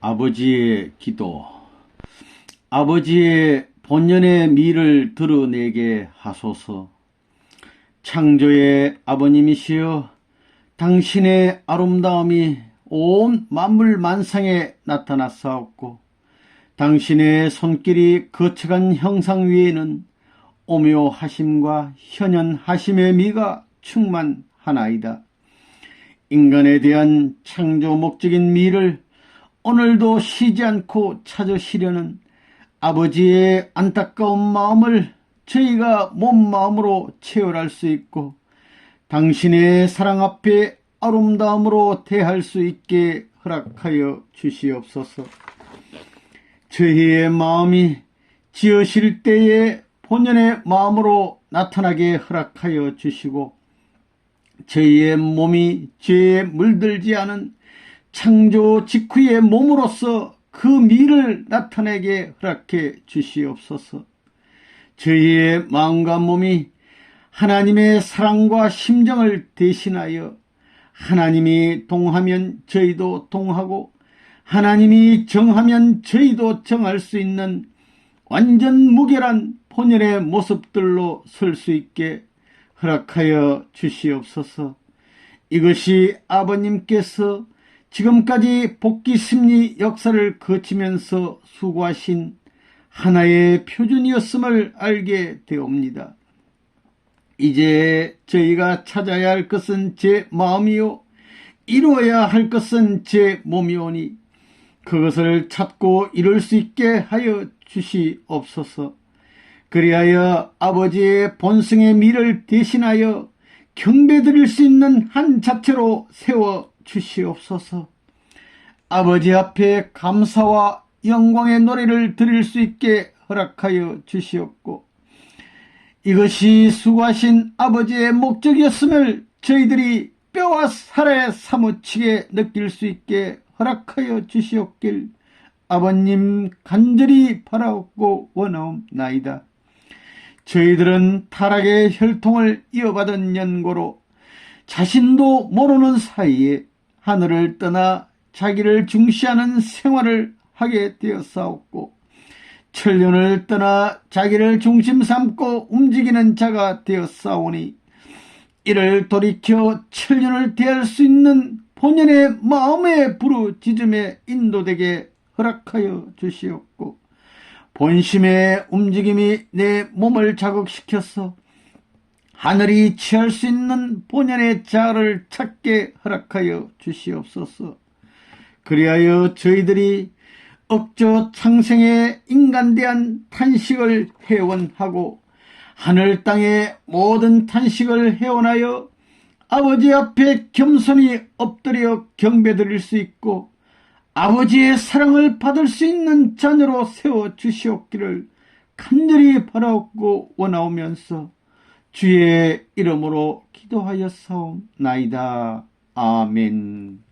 아버지의 기도. 아버지의 본연의 미를 드러내게 하소서. 창조의 아버님이시여, 당신의 아름다움이 온 만물 만상에 나타났사옵고, 당신의 손길이 거쳐간 형상 위에는 오묘하심과 현연하심의 미가 충만하나이다. 인간에 대한 창조 목적인 미를 오늘도 쉬지 않고 찾으시려는 아버지의 안타까운 마음을 저희가 몸 마음으로 체열할 수 있고 당신의 사랑 앞에 아름다움으로 대할 수 있게 허락하여 주시옵소서. 저희의 마음이 지으실 때에 본연의 마음으로 나타나게 허락하여 주시고 저희의 몸이 죄에 물들지 않은 창조 직후의 몸으로서 그 미를 나타내게 허락해 주시옵소서. 저희의 마음과 몸이 하나님의 사랑과 심정을 대신하여 하나님이 동하면 저희도 동하고 하나님이 정하면 저희도 정할 수 있는 완전 무결한 본연의 모습들로 설 수 있게 허락하여 주시옵소서. 이것이 아버님께서 지금까지 복귀 심리 역사를 거치면서 수고하신 하나의 표준이었음을 알게 되옵니다. 이제 저희가 찾아야 할 것은 제 마음이요. 이루어야 할 것은 제 몸이오니 그것을 찾고 이룰 수 있게 하여 주시옵소서. 그리하여 아버지의 본성의 미를 대신하여 경배드릴 수 있는 한 자체로 세워 주시옵소서. 아버지 앞에 감사와 영광의 노래를 드릴 수 있게 허락하여 주시옵고 이것이 수고하신 아버지의 목적이었음을 저희들이 뼈와 살에 사무치게 느낄 수 있게 허락하여 주시옵길 아버님 간절히 바라옵고 원하옵나이다. 저희들은 타락의 혈통을 이어받은 연고로 자신도 모르는 사이에 하늘을 떠나 자기를 중시하는 생활을 하게 되었사옵고 천륜을 떠나 자기를 중심 삼고 움직이는 자가 되었사오니 이를 돌이켜 천륜을 대할 수 있는 본연의 마음의 부르짖음에 인도되게 허락하여 주시옵고 본심의 움직임이 내 몸을 자극시켜서 하늘이 취할 수 있는 본연의 자아를 찾게 허락하여 주시옵소서. 그리하여 저희들이 억저 창생의 인간 대한 탄식을 회원하고 하늘 땅의 모든 탄식을 회원하여 아버지 앞에 겸손히 엎드려 경배드릴 수 있고 아버지의 사랑을 받을 수 있는 자녀로 세워 주시옵기를 간절히 바라옵고 원하오면서 주의 이름으로 기도하였사옵나이다. 아멘.